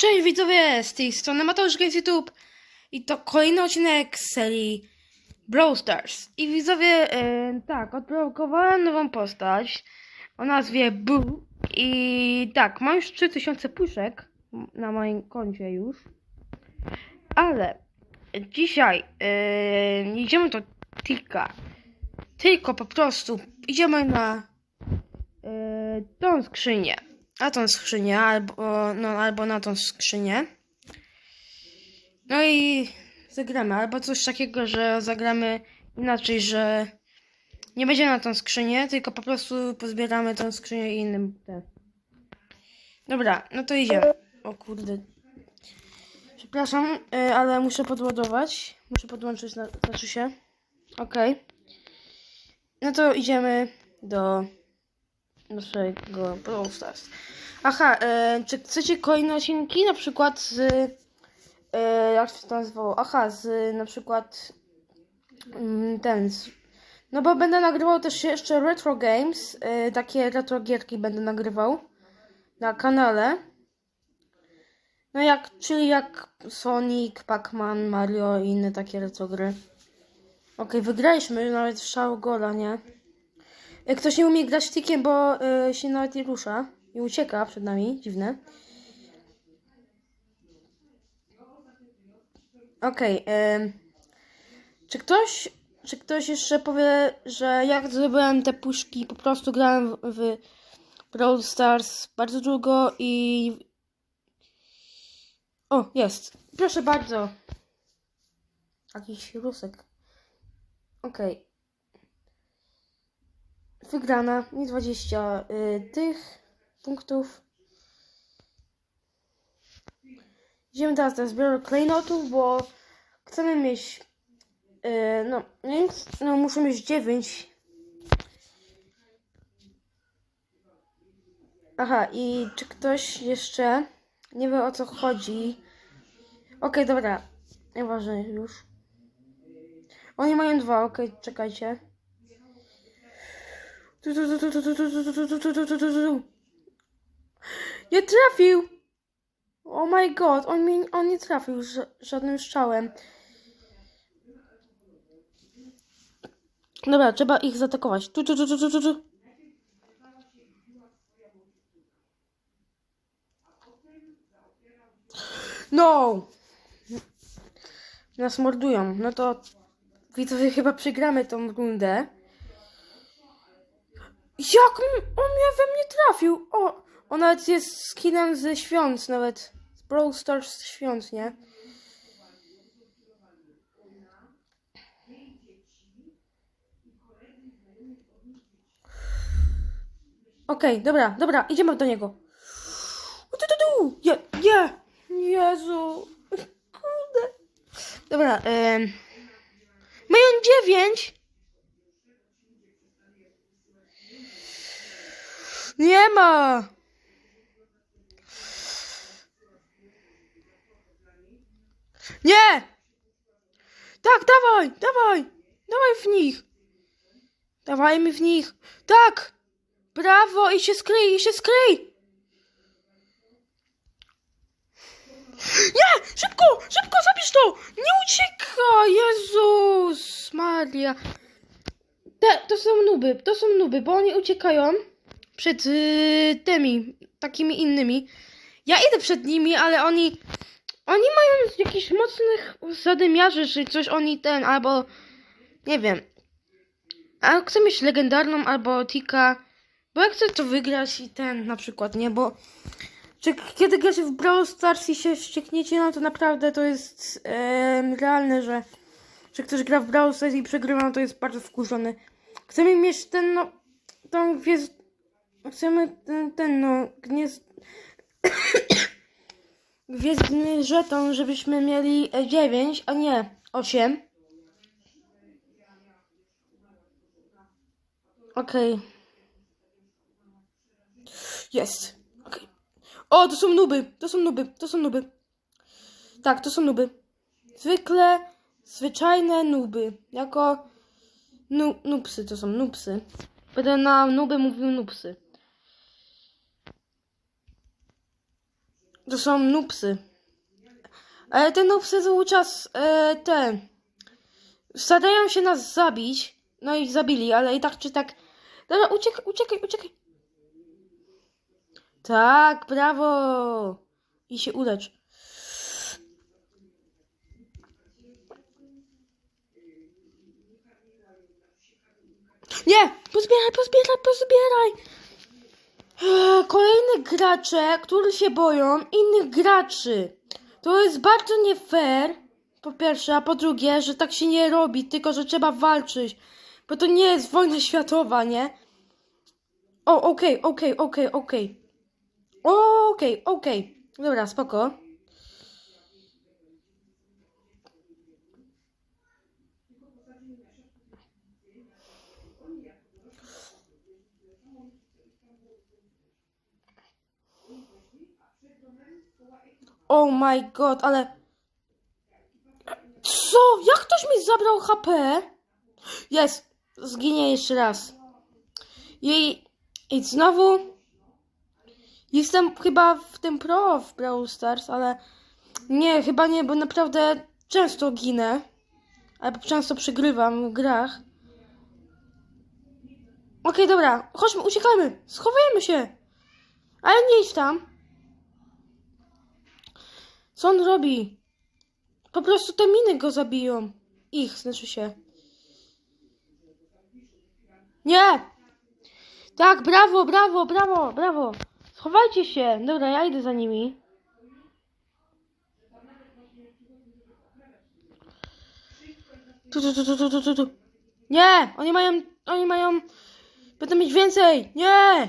Cześć widzowie, z tej strony Mateusz Games YouTube i to kolejny odcinek z serii Brawl Stars. I widzowie, e, tak, odblokowałem nową postać o nazwie Boo i tak, mam już 3000 puszek na moim koncie już, ale dzisiaj e, idziemy do Tika, tylko po prostu idziemy na e, tą skrzynię na tą skrzynię, albo, no, albo na tą skrzynię. No i zagramy, albo coś takiego, że zagramy inaczej, że nie będzie na tą skrzynię, tylko po prostu pozbieramy tą skrzynię i innym. Dobra, no to idziemy. O kurde. Przepraszam, y, ale muszę podładować. Muszę podłączyć, na, znaczy się. Okej. No to idziemy do naszego Brawl Stars. Aha, e, czy chcecie kolejne odcinki? Na przykład z... E, jak się to nazywało? Aha, z na przykład mm, ten... Z, no bo będę nagrywał też jeszcze retro games. E, takie retro gierki będę nagrywał na kanale. No jak, czyli jak Sonic, Pac-Man, Mario i inne takie retro gry. Okej, wygraliśmy nawet szał gola, nie? Ktoś nie umie grać tikiem, bo y, się nawet nie rusza i ucieka przed nami, dziwne. Okej, okay, czy ktoś, czy ktoś jeszcze powie, że jak zdobyłem te puszki, po prostu grałem w, w Brawl Stars bardzo długo i... O, jest. Proszę bardzo. Jakiś rusek. Okej. Okay wygrana, nie 20 y, tych punktów. Idziemy teraz do zbioru klejnotów, bo chcemy mieć, y, no, no, muszę mieć 9. Aha, i czy ktoś jeszcze nie wie o co chodzi? Okej, okay, dobra, nieważne już. Oni mają dwa, okej, okay, czekajcie. Nie trafił! Oh my god, on, mi, on nie trafił żadnym strzałem. Dobra, trzeba ich zaatakować. Tu, tu, tu, tu, tu, tu. No! Nas mordują. No to widzowie chyba przegramy tą rundę. Jak on mnie we mnie trafił? O, on nawet jest skinem ze świąt, nawet z Brawl Stars świąt, nie? Okej, okay, dobra, dobra, idziemy do niego. Tu, tu, tu. Je, je. Jezu. Kurde. Dobra, ym. Mają dziewięć. Nie ma! Nie! Tak, dawaj, dawaj! Dawaj w nich! Dawajmy w nich! Tak! Brawo! I się skryj, i się skryj! Nie! Szybko! Szybko, zabierz to! Nie uciekaj! Jezus Maria! Te, to są nuby, to są nuby, bo oni uciekają przed y, tymi, takimi innymi. Ja idę przed nimi, ale oni, oni mają jakichś mocnych zadymiarzy, czy coś oni ten, albo, nie wiem. A chcę mieć legendarną albo tika, bo ja chcę to wygrać i ten na przykład, nie, bo czy kiedy gracie w Brawl Stars i się ściekniecie, no to naprawdę to jest e, realne, że że ktoś gra w Brawl Stars i przegrywa, no to jest bardzo wkurzony. Chcemy mieć ten, no, tą gwiazd chcemy ten, ten no, gniezd... gwiezdny żeton, żebyśmy mieli 9, a nie 8. Okej. Okay. Jest. Okay. O, to są nuby, to są nuby, to są nuby. Tak, to są nuby. Zwykle zwyczajne nuby. Jako nu, nupsy, to są nupsy. Będę na nuby mówił nupsy. To są nupsy. Ale te nupsy cały czas e, te starają się nas zabić. No i zabili, ale i tak czy tak. Dobra, uciekaj, uciekaj, uciekaj. Tak, brawo. I się ulecz. Nie! Pozbieraj, pozbieraj, pozbieraj! Eee, Kolejne gracze, którzy się boją innych graczy. To jest bardzo nie fair. Po pierwsze, a po drugie, że tak się nie robi, tylko że trzeba walczyć. Bo to nie jest wojna światowa, nie? O, okej, okej, okej, okej. Okej, okej. Dobra, spoko. Oh my god, ale... Co? Jak ktoś mi zabrał HP? Jest. Zginie jeszcze raz. I, I znowu... Jestem chyba w tym pro w Brawl Stars, ale... Nie, chyba nie, bo naprawdę często ginę. Albo często przegrywam w grach. Okej, dobra. Chodźmy, uciekajmy. Schowajmy się. Ale nie idź tam. Co on robi? Po prostu te miny go zabiją. Ich, znaczy się. Nie! Tak, brawo, brawo, brawo, brawo. Schowajcie się. Dobra, ja idę za nimi. Tu, tu, tu, tu, tu, tu, tu. Nie! Oni mają, oni mają... Będą mieć więcej! Nie!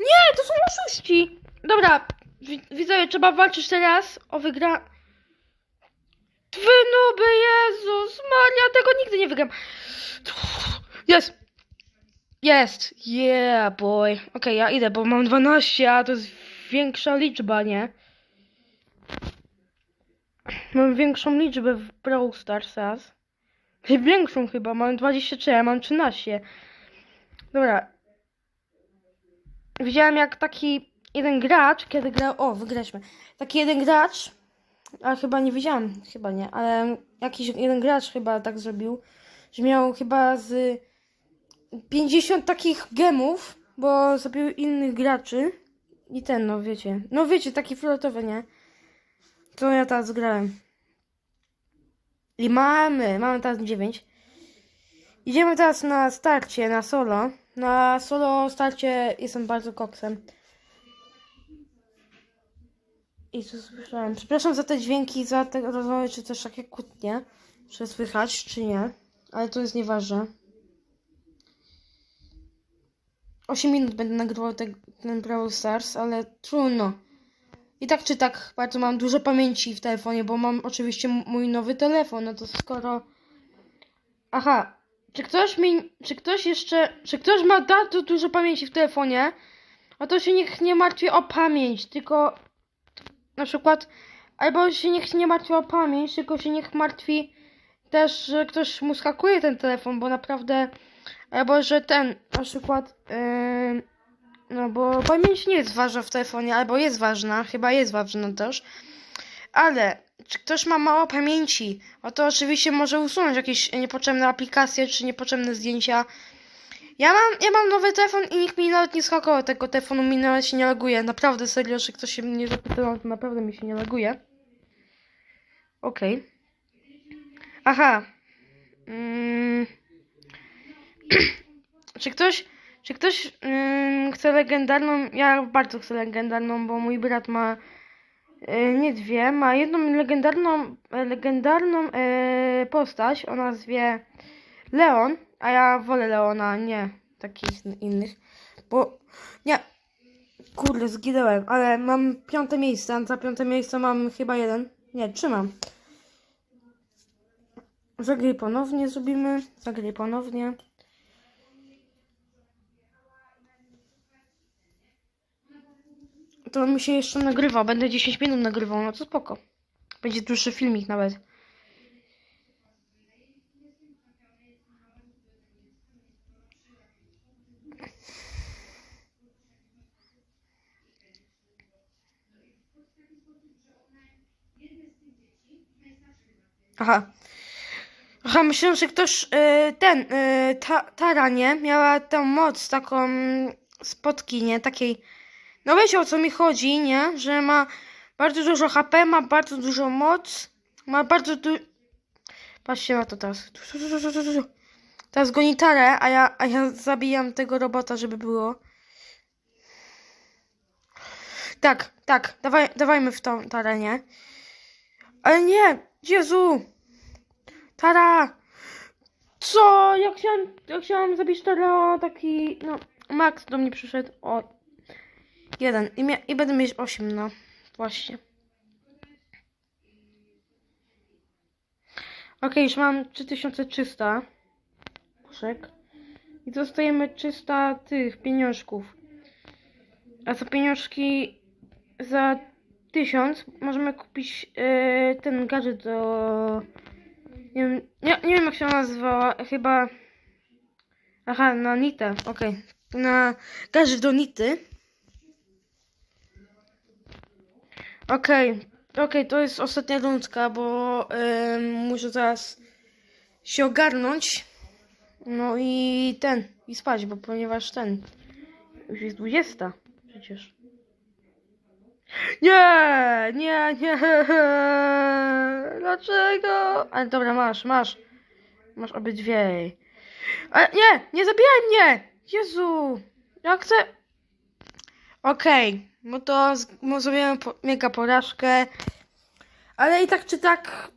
Nie, to są oszuści! Dobra, widzowie, trzeba walczyć teraz o wygra... Wy nuby, Jezus Maria, tego nigdy nie wygram. Jest! Jest! Yeah, boy. Okej, ja idę, bo mam 12, a to jest większa liczba, nie? Mam większą liczbę w Brawl Stars teraz. Większą chyba, mam 23, a mam 13. Dobra. Widziałem jak taki jeden gracz, kiedy grał. O, wygraliśmy. Taki jeden gracz. A chyba nie widziałem, chyba nie, ale jakiś jeden gracz chyba tak zrobił, że miał chyba z 50 takich gemów, bo zabił innych graczy. I ten, no wiecie. No wiecie, taki fioletowy, nie? To ja teraz grałem. I mamy, mamy teraz 9. Idziemy teraz na starcie, na solo. Na solo starcie jestem bardzo koksem. I co słyszałem? Przepraszam za te dźwięki, za te rozmowy, czy też takie kłótnie. Czy słychać, czy nie. Ale to jest nieważne. 8 minut będę nagrywał te, ten Brawl Stars, ale trudno. I tak czy tak bardzo mam dużo pamięci w telefonie, bo mam oczywiście mój nowy telefon, no to skoro... Aha, czy ktoś mi, czy ktoś jeszcze, czy ktoś ma bardzo dużo pamięci w telefonie, no to się niech nie martwi o pamięć, tylko na przykład, albo się niech nie martwi o pamięć, tylko się niech martwi też, że ktoś mu skakuje ten telefon, bo naprawdę, albo że ten, na przykład, yy, no bo pamięć nie jest ważna w telefonie, albo jest ważna, chyba jest ważna też, ale czy ktoś ma mało pamięci, no to oczywiście może usunąć jakieś niepotrzebne aplikacje, czy niepotrzebne zdjęcia. Ja mam, ja mam nowy telefon i nikt mi nawet nie skakował tego telefonu, mi nawet się nie laguje. Naprawdę, serio, że ktoś się mnie zapytał, to naprawdę mi się nie laguje. Okej. Aha. Mm. czy ktoś, czy ktoś mm, chce legendarną? Ja bardzo chcę legendarną, bo mój brat ma e, nie dwie, ma jedną legendarną, e, legendarną e, postać o nazwie Leon, a ja wolę Leona, nie takich innych, bo nie, kurde, zginąłem, ale mam piąte miejsce, a za piąte miejsce mam chyba jeden, nie, trzymam. Zagraj ponownie zrobimy, zagraj ponownie. To mi się jeszcze nagrywa, będę 10 minut nagrywał, no to spoko. Będzie dłuższy filmik nawet. Aha. Aha, myślę, że ktoś, y, ten, y, ta, Tara, nie? Miała tą moc taką spotki, nie? Takiej, no wiecie o co mi chodzi, nie? Że ma bardzo dużo HP, ma bardzo dużo moc, ma bardzo du... Patrzcie na to teraz. Teraz goni Tarę, a ja, a ja zabijam tego robota, żeby było. Tak, tak, dawaj, dawajmy w tą Tarę, nie? Ale nie! Jezu! Tara! Co? Ja chciałam, ja chciałam zabić Tarę, o taki, no, Max do mnie przyszedł, o, jeden, i, mia- i będę mieć osiem, no, właśnie. Okej, już mam 3300 puszek i dostajemy 300 tych pieniążków. A za pieniążki za 1000 możemy kupić e, ten gadżet do... Nie wiem, nie, nie wiem jak się nazywała, chyba... Aha, na Nitę, okej. Na gadżet do Nity. Okej, okej, to jest ostatnia rundka, bo em, muszę zaraz się ogarnąć. No i ten, i spać, bo ponieważ ten, już jest 20 przecież. Nie, nie, nie. Dlaczego? Ale dobra, masz, masz. Masz obydwie. Ale nie, nie zabijaj mnie! Jezu, ja chcę... Okej, no to no zrobiłem po, mega porażkę. Ale i tak czy tak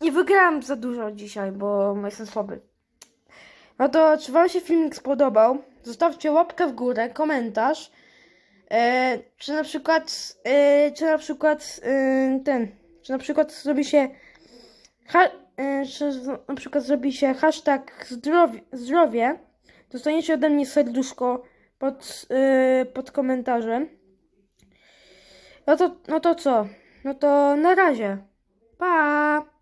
nie wygrałem za dużo dzisiaj, bo jestem słaby. No to czy wam się filmik spodobał? Zostawcie łapkę w górę, komentarz. E, czy na przykład, e, czy na przykład e, ten, czy na przykład zrobi się, ha, e, czy na przykład zrobi się hashtag zdrowie, zdrowie, dostaniecie ode mnie serduszko pod, e, pod komentarzem. No to, no to co? No to na razie. Pa!